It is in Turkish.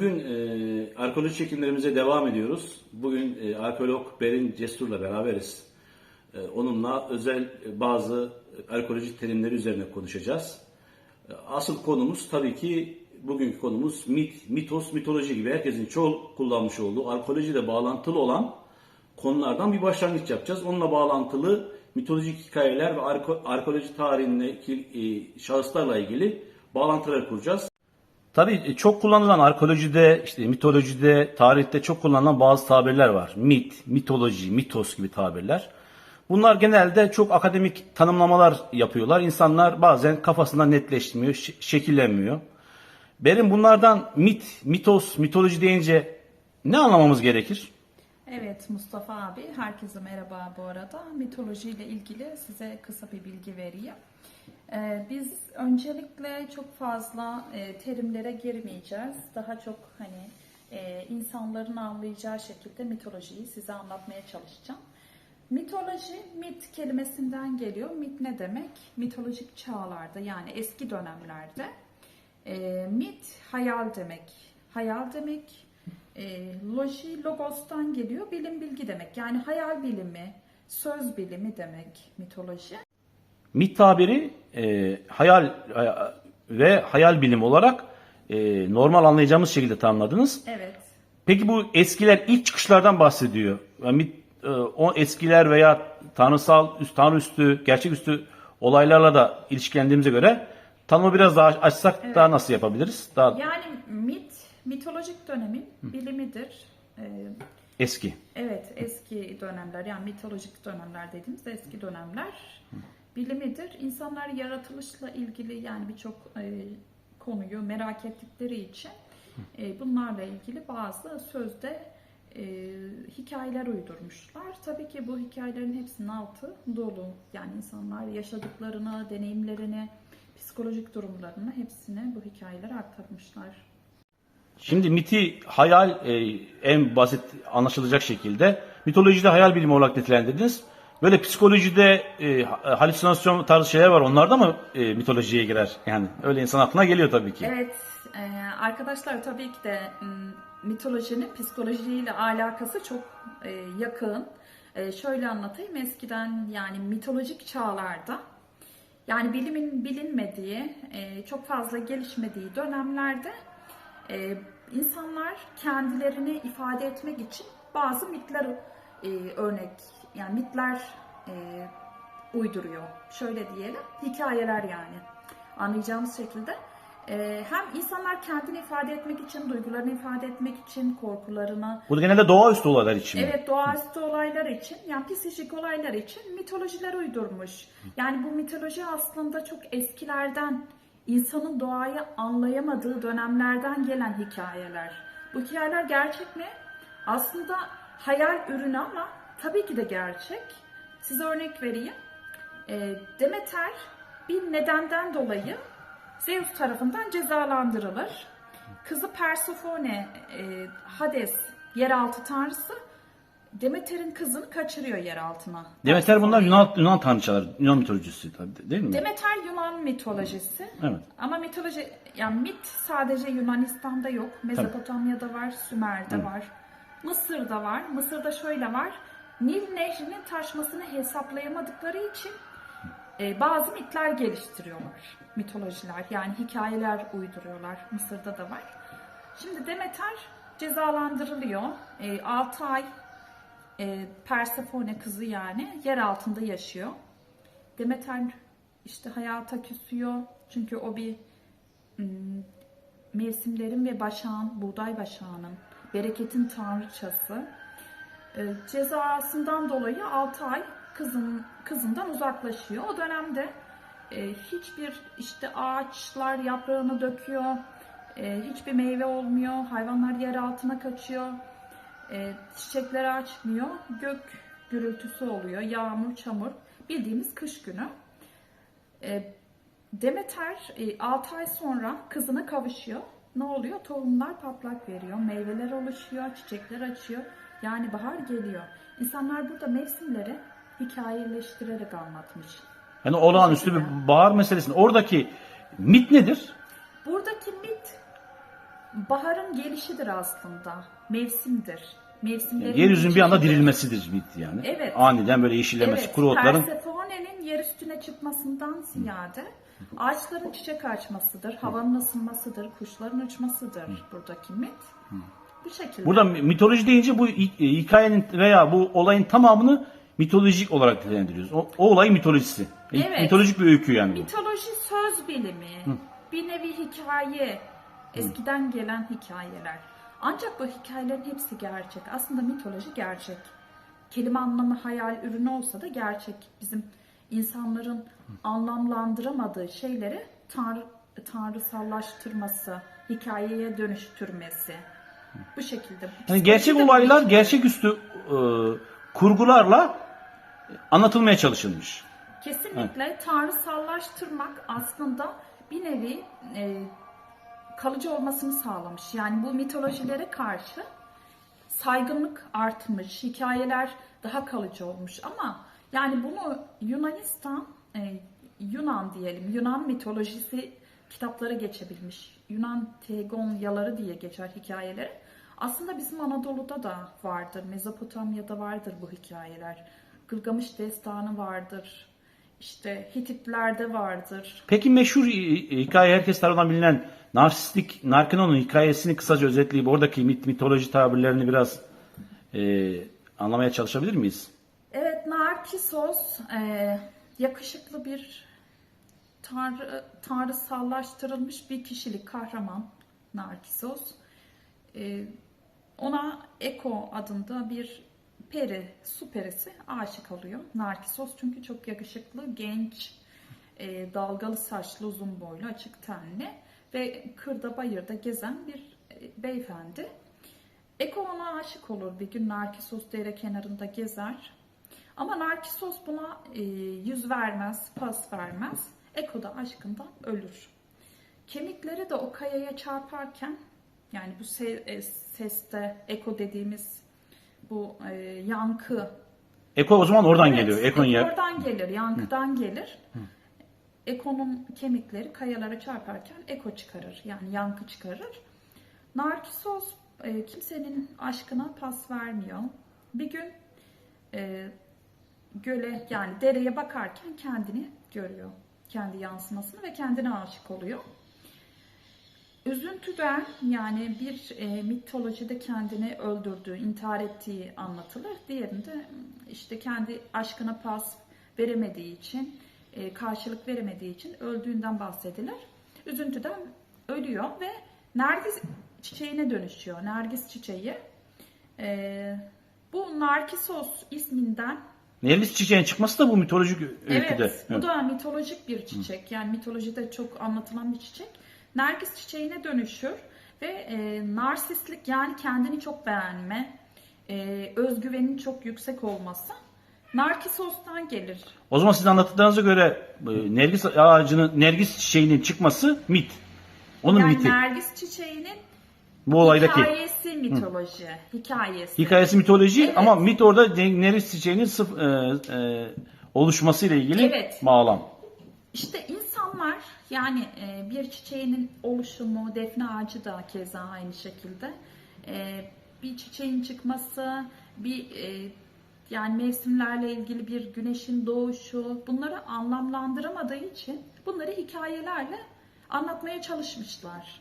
Bugün e, arkeoloji çekimlerimize devam ediyoruz. Bugün e, arkeolog Berin Cesur'la beraberiz. E, onunla özel e, bazı arkeoloji terimleri üzerine konuşacağız. E, asıl konumuz tabii ki bugünkü konumuz mit, mitos, mitoloji gibi herkesin çoğu kullanmış olduğu arkeolojiyle bağlantılı olan konulardan bir başlangıç yapacağız. Onunla bağlantılı mitolojik hikayeler ve arke- arkeoloji tarihindeki e, şahıslarla ilgili bağlantılar kuracağız. Tabii e, çok kullanılan arkeolojide, işte mitolojide, tarihte çok kullanılan bazı tabirler var. Mit, mitoloji, mitos gibi tabirler. Bunlar genelde çok akademik tanımlamalar yapıyorlar. İnsanlar bazen kafasında netleşmiyor, şekillenmiyor. Benim bunlardan mit, mitos, mitoloji deyince ne anlamamız gerekir? Evet Mustafa abi, herkese merhaba bu arada. Mitoloji ile ilgili size kısa bir bilgi vereyim. Ee, biz öncelikle çok fazla e, terimlere girmeyeceğiz. Daha çok hani e, insanların anlayacağı şekilde mitolojiyi size anlatmaya çalışacağım. Mitoloji, mit kelimesinden geliyor. Mit ne demek? Mitolojik çağlarda yani eski dönemlerde. E, mit hayal demek. Hayal demek. E, loji logostan geliyor. Bilim bilgi demek. Yani hayal bilimi, söz bilimi demek mitoloji. Mit tabiri e, hayal e, ve hayal bilim olarak e, normal anlayacağımız şekilde tanımladınız. Evet. Peki bu eskiler ilk çıkışlardan bahsediyor. Yani mit, e, o eskiler veya tanrısal, üst, tanrıüstü, gerçeküstü olaylarla da ilişkilendiğimize göre tanımı biraz daha açsak daha nasıl yapabiliriz? Daha Yani mit, mitolojik dönemin bilimidir. E, eski. Evet, eski dönemler yani mitolojik dönemler dediğimiz eski dönemler bilimidir. İnsanlar yaratılışla ilgili yani birçok e, konuyu merak ettikleri için e, bunlarla ilgili bazı sözde e, hikayeler uydurmuşlar. Tabii ki bu hikayelerin hepsinin altı dolu. Yani insanlar yaşadıklarını, deneyimlerini, psikolojik durumlarını hepsini bu hikayeler aktarmışlar. Şimdi miti hayal e, en basit anlaşılacak şekilde mitolojide hayal bilimi olarak nitelendirdiniz. Böyle psikolojide e, halüsinasyon tarzı şeyler var. Onlar da mı e, mitolojiye girer? Yani öyle insan aklına geliyor tabii ki. Evet, e, arkadaşlar tabii ki de mitolojinin psikolojiyle alakası çok e, yakın. E, şöyle anlatayım, eskiden yani mitolojik çağlarda yani bilimin bilinmediği, e, çok fazla gelişmediği dönemlerde e, insanlar kendilerini ifade etmek için bazı mitler e, örnek, yani mitler e, uyduruyor. Şöyle diyelim, hikayeler yani anlayacağımız şekilde. E, hem insanlar kendini ifade etmek için, duygularını ifade etmek için, korkularını, Bu da genelde doğaüstü olaylar için. Evet doğaüstü olaylar için yani psikolojik olaylar için mitolojiler uydurmuş. Yani bu mitoloji aslında çok eskilerden insanın doğayı anlayamadığı dönemlerden gelen hikayeler. Bu hikayeler gerçek mi? Aslında hayal ürünü ama tabii ki de gerçek. Size örnek vereyim. Ee, Demeter bir nedenden dolayı Zeus tarafından cezalandırılır. Kızı Persefone, e, Hades yeraltı tanrısı Demeter'in kızını kaçırıyor yer altına. Demeter bunlar Yunan, Yunan tanrıçaları, Yunan mitolojisi tabii değil mi? Demeter Yunan mitolojisi. Evet. Ama mitoloji yani mit sadece Yunanistan'da yok. Mezopotamya'da var, Sümer'de var. Mısır'da var. Mısır'da şöyle var. Nil nehrinin taşmasını hesaplayamadıkları için e, bazı mitler geliştiriyorlar. Mitolojiler yani hikayeler uyduruyorlar. Mısır'da da var. Şimdi Demeter cezalandırılıyor. 6 ay e, Persefone kızı yani yer altında yaşıyor. Demeter işte hayata küsüyor. Çünkü o bir ım, mevsimlerin ve başağın, buğday başağının, bereketin tanrıçası. E, cezasından dolayı 6 ay kızın kızından uzaklaşıyor. O dönemde e, hiçbir işte ağaçlar yaprağını döküyor. e, hiçbir meyve olmuyor. Hayvanlar yer altına kaçıyor. E, çiçekler açmıyor. Gök gürültüsü oluyor. Yağmur, çamur. Bildiğimiz kış günü. E, Demeter 6 ay sonra kızına kavuşuyor. Ne oluyor? Tohumlar patlak veriyor. Meyveler oluşuyor. Çiçekler açıyor. Yani bahar geliyor. İnsanlar burada mevsimleri hikayeleştirerek anlatmış. Yani olağanüstü bir bahar meselesini. Oradaki mit nedir? Buradaki mit baharın gelişidir aslında. Mevsimdir. Mevsimlerin Yeryüzünün bir anda dirilmesidir mit yani. Evet. Aniden böyle yeşillemesi, Evet, kuru otların. Persephone'nin yer üstüne çıkmasından ziyade ağaçların çiçek açmasıdır, havanın ısınmasıdır, kuşların uçmasıdır buradaki mit. Bu şekilde. Burada mitoloji deyince bu hi- e, hikayenin veya bu olayın tamamını mitolojik olarak değerlendiriyoruz. O, o olayın mitolojisi. E, Evet. Mitolojik bir öykü yani bu. Mitoloji söz bilimi, bir nevi hikaye, eskiden gelen hikayeler. Ancak bu hikayelerin hepsi gerçek. Aslında mitoloji gerçek. Kelime anlamı hayal ürünü olsa da gerçek. Bizim insanların anlamlandıramadığı şeyleri tanrı, tanrısallaştırması, hikayeye dönüştürmesi. Bu şekilde. Yani gerçek olaylar gerçeküstü e, kurgularla anlatılmaya çalışılmış. Kesinlikle tanrısallaştırmak aslında bir nevi e, kalıcı olmasını sağlamış. Yani bu mitolojilere karşı saygınlık artmış, hikayeler daha kalıcı olmuş ama yani bunu Yunanistan, e, Yunan diyelim, Yunan mitolojisi kitapları geçebilmiş. Yunan Tegonyaları diye geçer hikayeleri. Aslında bizim Anadolu'da da vardır, Mezopotamya'da vardır bu hikayeler. Gılgamış destanı vardır. İşte Hititlerde vardır. Peki meşhur hi- hikaye herkes tarafından bilinen narsistik Narkinon'un hikayesini kısaca özetleyip oradaki mit, mitoloji tabirlerini biraz e, anlamaya çalışabilir miyiz? Evet, Narkisos e, yakışıklı bir tanrı, tanrısallaştırılmış bir kişilik, kahraman Narkisos. E, ona Eko adında bir peri, su perisi aşık oluyor. Narkisos çünkü çok yakışıklı, genç, e, dalgalı saçlı, uzun boylu, açık tenli ve kırda bayırda gezen bir e, beyefendi. Eko ona aşık olur bir gün Narkisos dere kenarında gezer. Ama Narkisos buna e, yüz vermez, pas vermez. Eko da aşkından ölür. Kemikleri de o kayaya çarparken yani bu se- e, seste eko dediğimiz bu e, yankı Eko o zaman oradan Evet, geliyor. Ekon yer. Oradan gelir, yankıdan gelir. Eko'nun kemikleri kayalara çarparken eko çıkarır. Yani yankı çıkarır. Narkisos e, kimsenin aşkına pas vermiyor. Bir gün e, göle yani dereye bakarken kendini görüyor. Kendi yansımasını ve kendine aşık oluyor. Üzüntüden yani bir e, mitolojide kendini öldürdüğü, intihar ettiği anlatılır. Diğerinde işte kendi aşkına pas veremediği için, karşılık veremediği için öldüğünden bahsedilir. Üzüntüden ölüyor ve Nergis çiçeğine dönüşüyor. Nergis çiçeği. E, bu Narkisos isminden Nergis çiçeğin çıkması da bu mitolojik öyküde. Evet, bu da mitolojik bir çiçek. Yani mitolojide çok anlatılan bir çiçek. Nergis çiçeğine dönüşür ve e, narsistlik yani kendini çok beğenme, e, özgüvenin çok yüksek olması Narkisos'tan gelir. O zaman siz anlattıklarınıza göre e, Nergis ağacının, Nergis çiçeğinin çıkması mit. Onun yani miti. Nergis çiçeğinin Bu olaydaki. hikayesi mitoloji, hikayesi. Hikayesi mitoloji Evet. ama mit orada Nergis çiçeğinin sıf, e, e, oluşmasıyla ilgili Evet. bağlam. İşte insanlar yani e, bir çiçeğinin oluşumu, defne ağacı da keza aynı şekilde. E, bir çiçeğin çıkması, bir e, yani mevsimlerle ilgili bir güneşin doğuşu bunları anlamlandıramadığı için bunları hikayelerle anlatmaya çalışmışlar.